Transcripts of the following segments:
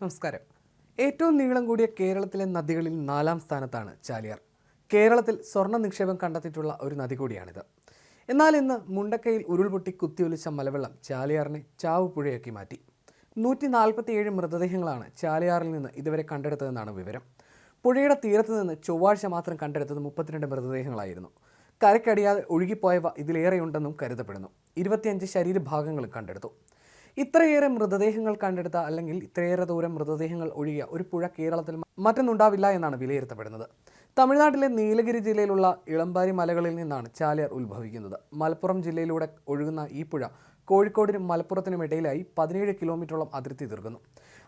നമസ്കാരം. ഏറ്റവും നീളം കൂടിയ കേരളത്തിലെ നദികളിൽ നാലാം സ്ഥാനത്താണ് ചാലിയാർ. കേരളത്തിൽ സ്വർണ നിക്ഷേപം കണ്ടെത്തിയിട്ടുള്ള ഒരു നദി കൂടിയാണിത്. എന്നാൽ ഇന്ന് മുണ്ടക്കയിൽ ഉരുൾപൊട്ടി കുത്തിയൊലിച്ച മലവെള്ളം ചാലിയാറിനെ ചാവുപുഴയാക്കി മാറ്റി. നൂറ്റി നാൽപ്പത്തിയേഴ് മൃതദേഹങ്ങളാണ് ചാലിയാറിൽ നിന്ന് ഇതുവരെ കണ്ടെടുത്തതെന്നാണ് വിവരം. പുഴയുടെ തീരത്ത് നിന്ന് ചൊവ്വാഴ്ച മാത്രം കണ്ടെടുത്തത് മുപ്പത്തിരണ്ട് മൃതദേഹങ്ങളായിരുന്നു. കരക്കടിയാതെ ഒഴുകിപ്പോയവ ഇതിലേറെയുണ്ടെന്നും കരുതപ്പെടുന്നു. ഇരുപത്തിയഞ്ച് ശരീരഭാഗങ്ങളും കണ്ടെടുത്തു. ഇത്രയേറെ മൃതദേഹങ്ങൾ കണ്ടെടുത്ത അല്ലെങ്കിൽ ഇത്രയേറെ ദൂരം മൃതദേഹങ്ങൾ ഒഴുകിയ ഒരു പുഴ കേരളത്തിൽ മറ്റൊന്നുണ്ടാവില്ല എന്നാണ് വിലയിരുത്തപ്പെടുന്നത്. തമിഴ്നാട്ടിലെ നീലഗിരി ജില്ലയിലുള്ള ഇളമ്പാരി മലകളിൽ നിന്നാണ് ചാലിയാർ ഉത്ഭവിക്കുന്നത്. മലപ്പുറം ജില്ലയിലൂടെ ഒഴുകുന്ന ഈ പുഴ കോഴിക്കോടിനും മലപ്പുറത്തിനും ഇടയിലായി പതിനേഴ് കിലോമീറ്ററോളം അതിർത്തി തീർക്കുന്നു.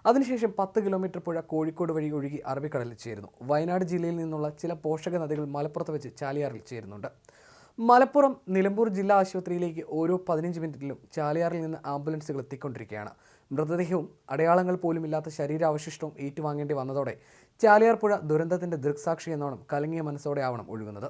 അതിനുശേഷം പത്ത് കിലോമീറ്റർ പുഴ കോഴിക്കോട് വഴി ഒഴുകി അറബിക്കടലിൽ ചേരുന്നു. വയനാട് ജില്ലയിൽ നിന്നുള്ള ചില പോഷക നദികൾ മലപ്പുറത്ത് വെച്ച് ചാലിയാറിൽ ചേരുന്നുണ്ട്. മലപ്പുറം നിലമ്പൂർ ജില്ലാ ആശുപത്രിയിലേക്ക് ഓരോ പതിനഞ്ച് മിനിറ്റിലും ചാലിയാറിൽ നിന്ന് ആംബുലൻസുകൾ എത്തിക്കൊണ്ടിരിക്കുകയാണ്. മൃതദേഹവും അടയാളങ്ങൾ പോലും ഇല്ലാത്ത ശരീരാവശിഷ്ടവും ഏറ്റുവാങ്ങേണ്ടി വന്നതോടെ ചാലിയാർ പുഴ ദുരന്തത്തിന്റെ ദൃക്സാക്ഷി എന്നോണം കലങ്ങിയ മനസ്സോടെ ആവണം ഒഴുകുന്നത്.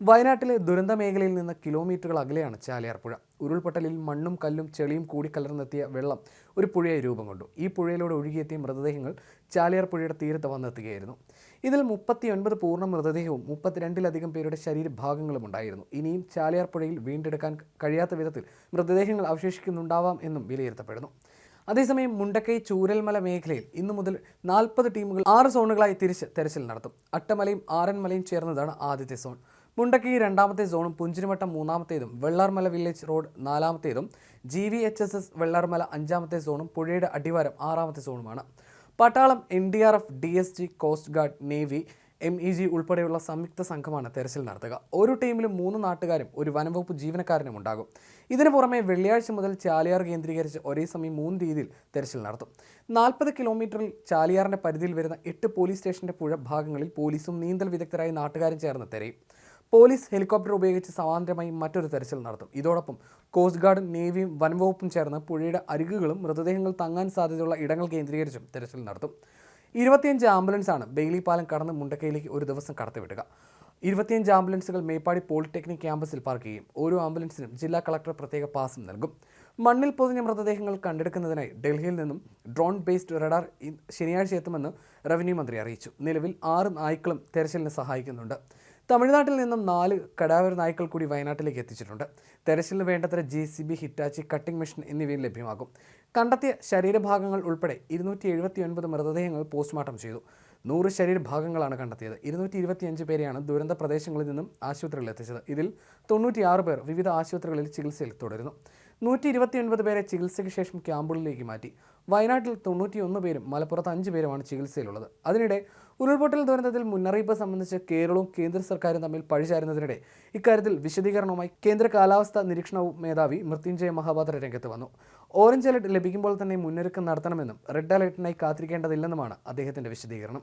വയനാട്ടിലെ ദുരന്ത മേഖലയിൽ നിന്ന് കിലോമീറ്ററുകൾ അകലെയാണ് ചാലിയാർ പുഴ ഉരുൾപൊട്ടലിൽ മണ്ണും കല്ലും ചെളിയും കൂടി കലർന്നെത്തിയ വെള്ളം ഒരു പുഴയെ രൂപം കൊണ്ടു. ഈ പുഴയിലൂടെ ഒഴുകിയെത്തിയ മൃതദേഹങ്ങൾ ചാലിയാർ പുഴയുടെ തീരത്ത് വന്നെത്തുകയായിരുന്നു. ഇതിൽ മുപ്പത്തിയൊൻപത് പൂർണ മൃതദേഹവും മുപ്പത്തിരണ്ടിലധികം പേരുടെ ശരീരഭാഗങ്ങളും ഉണ്ടായിരുന്നു. ഇനിയും ചാലിയാർ പുഴയിൽ വീണ്ടെടുക്കാൻ കഴിയാത്ത വിധത്തിൽ മൃതദേഹങ്ങൾ അവശേഷിക്കുന്നുണ്ടാവാം എന്നും വിലയിരുത്തപ്പെടുന്നു. അതേസമയം മുണ്ടക്കൈ ചൂരൽമല മേഖലയിൽ ഇന്നു മുതൽ നാൽപ്പത് ടീമുകൾ ആറ് സോണുകളായി തിരിച്ച് തെരച്ചിൽ നടത്തും. അട്ടമലയും ആറന്മലയും ചേർന്നതാണ് ആദ്യത്തെ സോൺ. മുണ്ടക്കൈ രണ്ടാമത്തെ സോണും പുഞ്ചിരിമട്ടം മൂന്നാമത്തേതും Vellarmala village road നാലാമത്തേതും G V H S S Vellarmala അഞ്ചാമത്തെ സോണും പുഴയുടെ അടിവാരം ആറാമത്തെ സോണുമാണ്. പട്ടാളം N D R F D S G coast guard navy M E G ഉൾപ്പെടെയുള്ള സംയുക്ത സംഘമാണ് തെരച്ചിൽ നടത്തുക. ഒരു ടീമിലും മൂന്ന് നാട്ടുകാരും ഒരു വനംവകുപ്പ് ജീവനക്കാരനും ഉണ്ടാകും. ഇതിനു പുറമെ വെള്ളിയാഴ്ച മുതൽ ചാലിയാർ കേന്ദ്രീകരിച്ച് ഒരേ സമയം മൂന്ന് രീതിയിൽ തെരച്ചിൽ നടത്തും. നാൽപ്പത് കിലോമീറ്ററിൽ ചാലിയാറിന്റെ പരിധിയിൽ വരുന്ന എട്ട് പോലീസ് സ്റ്റേഷന്റെ പുഴ ഭാഗങ്ങളിൽ പോലീസും നീന്തൽ വിദഗ്ധരായ നാട്ടുകാരും ചേർന്ന് തെരയും. പോലീസ് ഹെലികോപ്റ്റർ ഉപയോഗിച്ച് സമാന്തരമായി മറ്റൊരു തെരച്ചിൽ നടത്തും. ഇതോടൊപ്പം കോസ്റ്റ് ഗാർഡും നേവിയും വനംവകുപ്പും ചേർന്ന് പുഴയുടെ അരികുകളും മൃതദേഹങ്ങൾ തങ്ങാൻ സാധ്യതയുള്ള ഇടങ്ങൾ കേന്ദ്രീകരിച്ചും തെരച്ചിൽ നടത്തും. ഇരുപത്തിയഞ്ച് ആംബുലൻസാണ് ബെയിലി പാലം കടന്ന് മുണ്ടക്കയിലേക്ക് ഒരു ദിവസം കടത്തിവിടുക. ഇരുപത്തിയഞ്ച് ആംബുലൻസുകൾ മേപ്പാടി പോളിടെക്നിക് ക്യാമ്പസിൽ പാർക്ക് ചെയ്യും. ഓരോ ആംബുലൻസിനും ജില്ലാ കളക്ടർ പ്രത്യേക പാസും നൽകും. മണ്ണിൽ പൊതിഞ്ഞ മൃതദേഹങ്ങൾ കണ്ടെടുക്കുന്നതിനായി ഡൽഹിയിൽ നിന്നും ഡ്രോൺ ബേസ്ഡ് റഡാർ ശനിയാഴ്ച എത്തുമെന്ന് റവന്യൂ മന്ത്രി അറിയിച്ചു. നിലവിൽ ആറ് നായ്ക്കളും തെരച്ചിലിന് സഹായിക്കുന്നുണ്ട്. തമിഴ്നാട്ടിൽ നിന്നും നാല് കടാവർ നായ്ക്കൾ കൂടി വയനാട്ടിലേക്ക് എത്തിച്ചിട്ടുണ്ട്. തെരച്ചിലിന് വേണ്ടത്ര J C B Hitachi cutting machine എന്നിവയും ലഭ്യമാകും. കണ്ടെത്തിയ ശരീരഭാഗങ്ങൾ ഉൾപ്പെടെ ഇരുന്നൂറ്റി എഴുപത്തി ഒൻപത് മൃതദേഹങ്ങൾ പോസ്റ്റ്മോർട്ടം ചെയ്തു. നൂറ് ശരീരഭാഗങ്ങളാണ് കണ്ടെത്തിയത്. ഇരുന്നൂറ്റി ഇരുപത്തിയഞ്ച് പേരെയാണ് ദുരന്ത പ്രദേശങ്ങളിൽ നിന്നും ആശുപത്രികളിൽ എത്തിച്ചത്. ഇതിൽ തൊണ്ണൂറ്റിയാറ് പേർ വിവിധ ആശുപത്രികളിൽ ചികിത്സയിൽ തുടരുന്നു. നൂറ്റി ഇരുപത്തിയൊൻപത് പേരെ ചികിത്സയ്ക്ക് ശേഷം ക്യാമ്പുകളിലേക്ക് മാറ്റി. വയനാട്ടിൽ തൊണ്ണൂറ്റിയൊന്ന് പേരും മലപ്പുറത്ത് അഞ്ച് പേരുമാണ് ചികിത്സയിലുള്ളത്. അതിനിടെ ഉരുൾപൊട്ടൽ ദുരന്തത്തിൽ മുന്നറിയിപ്പ് സംബന്ധിച്ച് കേരളവും കേന്ദ്ര സർക്കാരും തമ്മിൽ പഴിചാരുന്നതിനിടെ ഇക്കാര്യത്തിൽ വിശദീകരണവുമായി കേന്ദ്ര കാലാവസ്ഥാ നിരീക്ഷണ മേധാവി മൃത്യുഞ്ജയ മഹാപാത്ര രംഗത്ത് വന്നു. ഓറഞ്ച് അലർട്ട് ലഭിക്കുമ്പോൾ തന്നെ മുന്നൊരുക്കം നടത്തണമെന്നും റെഡ് അലർട്ടിനായി കാത്തിരിക്കേണ്ടതില്ലെന്നുമാണ് അദ്ദേഹത്തിന്റെ വിശദീകരണം.